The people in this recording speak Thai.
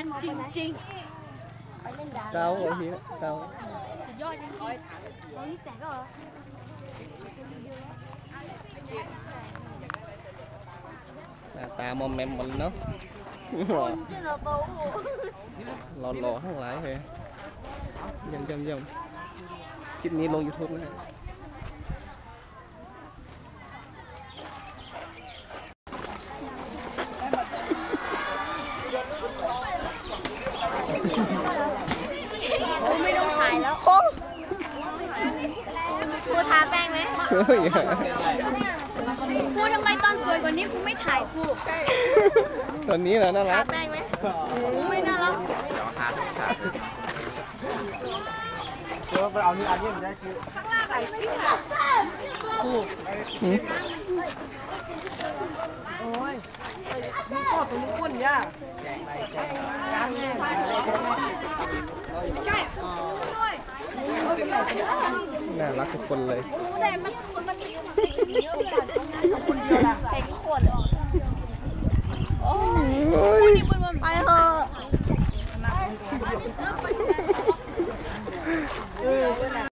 anh Trinh Trinh Sao ở here? Sao? Sự do Trinh Trinh Có hít tẻ rồi à, ta mom em mình nó lò lò không lại hả? dòng dòng dòng chít ni luôn youtube này. ทาแป้งไหมเฮ้ยครูทำไมตอนสวยกว่านี้ครูไม่ถ่ายครูตอนนี้เหรอน่ารักแป้งไหมไม่น่ารักเดี๋ยวไปเอานี่อันนี้มันได้คือใช่ด้วยน่ารักทุกคนเลยครูได้มันคนมันเยอะขนาดคนเดีย วนะใส่ขวดเลยโอ้โอ้